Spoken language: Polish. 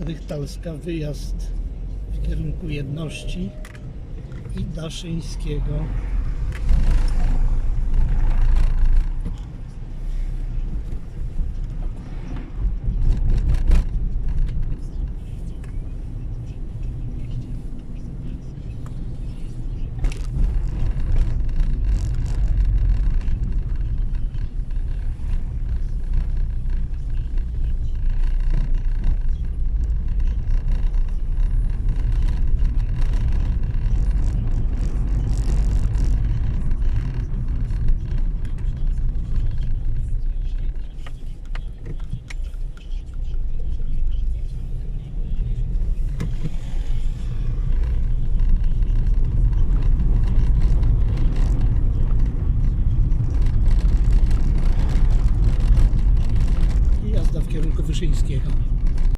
Rychtalska, wyjazd w kierunku Jedności i Daszyńskiego. Wyszyńskiego.